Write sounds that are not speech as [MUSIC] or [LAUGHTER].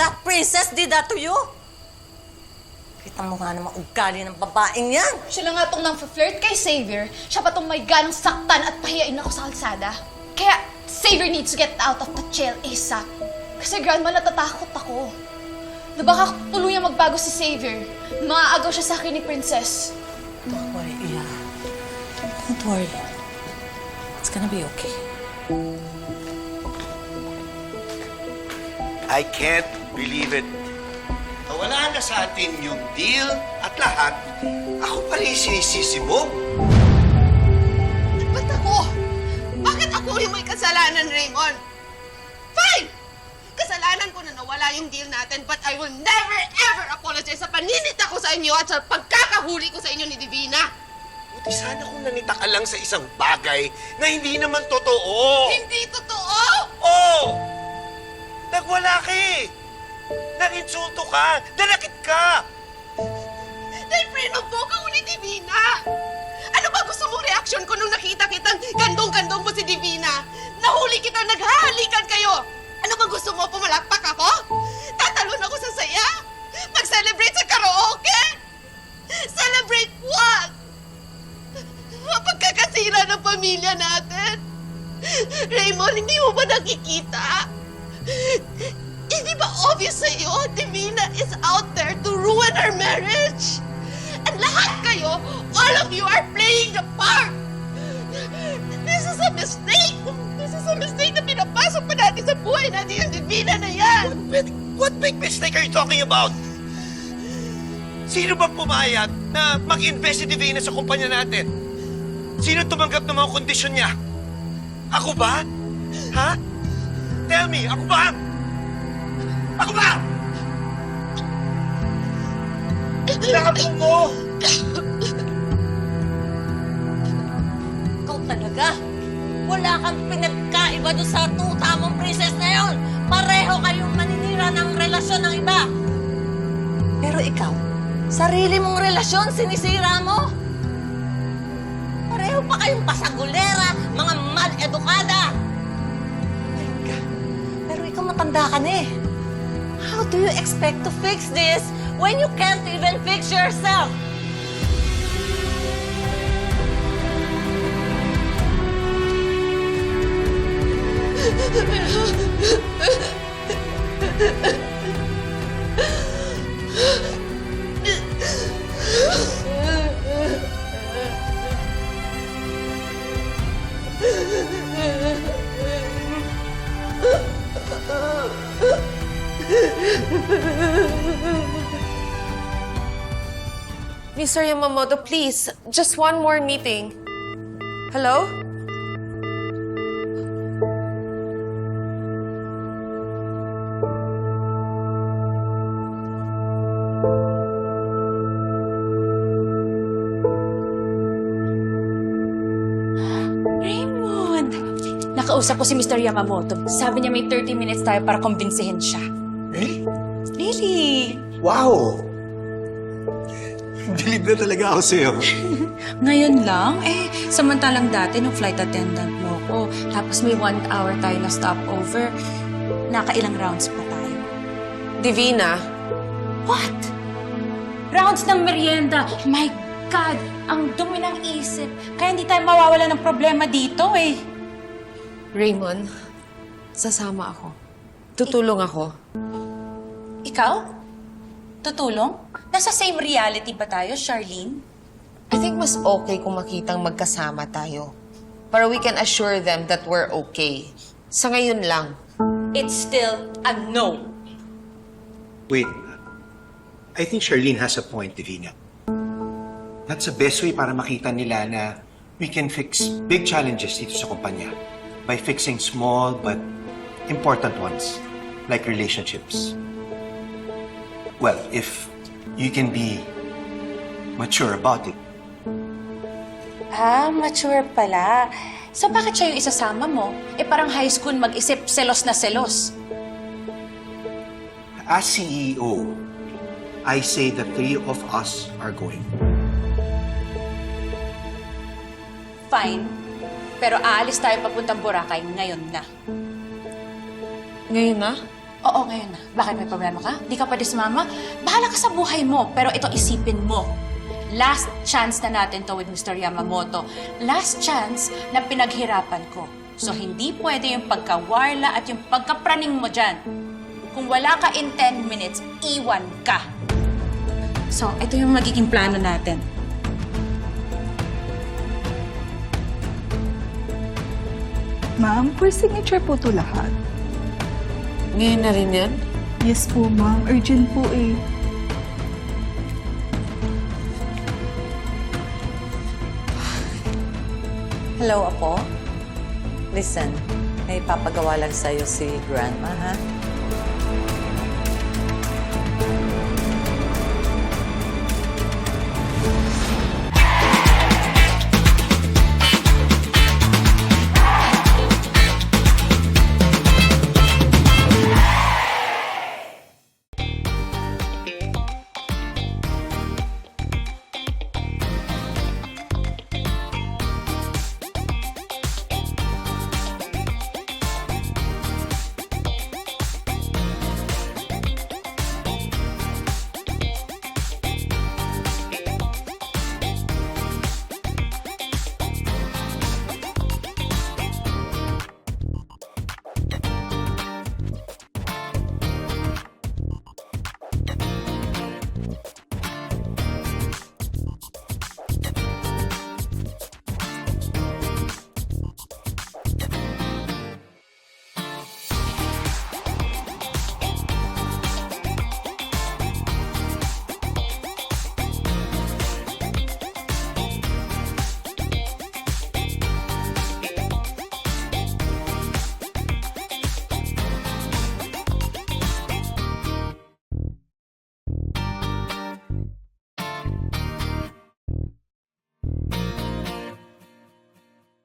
that princess did that to you? Kita mo nga naman ugali ng babaeng yan. Siya lang nga itong nang flirt kay Xavier. Siya pa itong may ganong saktan at pahiyain ako sa kalsada. Kaya Xavier needs to get out of the jail ASAP. Kasi grandma, natatakot ako. Na baka tuluyang magbago si Xavier. Maaagaw siya sa akin ni Princess. Don't worry, Iya. Don't worry. It's gonna be okay. I can't believe it. Nawala na sa atin yung deal at lahat. Ako pala yung sinisisi mo. Ba't ako? Bakit ako yung may kasalanan, Raymond? Fine! Kasalanan ko na nawala yung deal natin, but I will never ever apologize sa paninit ako sa inyo at sa pagkakahuli ko sa inyo ni Divina. Buti sana kung nanita ka lang sa isang bagay na hindi naman totoo. Hindi totoo! Oh! Nagwala ka eh. Nag-insulto ka. Nanakit ka. Dahil prinumpo ka ni Divina! Ano ba gusto mong reaksyon ko nung nakita kitang gandong-gandong mo si Divina? Nahuli kita, naghahalikan kayo! Ano ba gusto mo, pumalakpak ako? Tatalon ako sa saya? Mag-celebrate sa karaoke? Celebrate what? Ang pagkakasira ng pamilya natin? Raymond, hindi mo ba nakikita? [LAUGHS] Hindi ba obvious sa'yo? Divina is out there to ruin our marriage? And lahat kayo, all of you are playing the part! This is a mistake! This is a mistake na pinapasok pa natin sa buhay natin yung Divina na yan! What, what big mistake are you talking about? Sino ba pumayag na mag-invest si Divina sa kumpanya natin? Sino tumanggap ng mga kondisyon niya? Ako ba? Ha? Tell me, ako ba? Ako ba? Nakapong mo! Ikaw talaga. Wala kang pinagkaiba doon sa tuta mong princess na yon. Pareho kayong maninira ng relasyon ng iba. Pero ikaw, sarili mong relasyon sinisira mo. Pareho pa kayong pasagulera, mga mal-edukada. Matanda ka na eh. How do you expect to fix this when you can't even fix yourself? [LAUGHS] Mr. Yamamoto, please, just one more meeting. Hello? Raymond! Nakausap ko si Mr. Yamamoto. Sabi niya may 30 minutes tayo para kumbinsihin siya. Eh? Really? Wow! Bilib na talaga ako sa'yo. [LAUGHS] Ngayon lang? Eh, samantalang dati nung flight attendant mo ko, tapos may one hour tayo na stopover, nakailang rounds pa tayo. Divina, What? Rounds ng merienda! My God! Ang dumi ng isip. Kaya hindi tayo mawawala ng problema dito eh. Raymond, sasama ako. Tutulong ako. Ikaw? Tutulong? Nasa same reality ba tayo, Charlene? I think mas okay kung makitang magkasama tayo. Para we can assure them that we're okay. Sa ngayon lang. It's still a no. Wait. I think Charlene has a point, Divina. That's the best way para makita nila na we can fix big challenges dito sa kumpanya by fixing small but important ones, like relationships. Well, if you can be mature about it. Ah, mature pala. So bakit siya yung isasama mo? Eh parang high school mag-isip selos na selos. As CEO, I say the three of us are going. Fine. Pero aalis tayo papuntang Boracay ngayon na. Ngayon na? Oo, ngayon na. Bakit may problema ka? Di ka pwede sumama? Bahala ka sa buhay mo, pero ito isipin mo. Last chance na natin to with Mr. Yamamoto. Last chance na pinaghirapan ko. So, hindi pwede yung pagkawarla at yung pagkapraning mo dyan. Kung wala ka in 10 minutes, iwan ka. So, ito yung magiging plano natin. Ma'am, for signature po to lahat. Ngayon na rin yan? Yes po, ma'am. Urgent po eh. Hello, Apo. Listen, may papagawa lang sa'yo si Grandma, ha?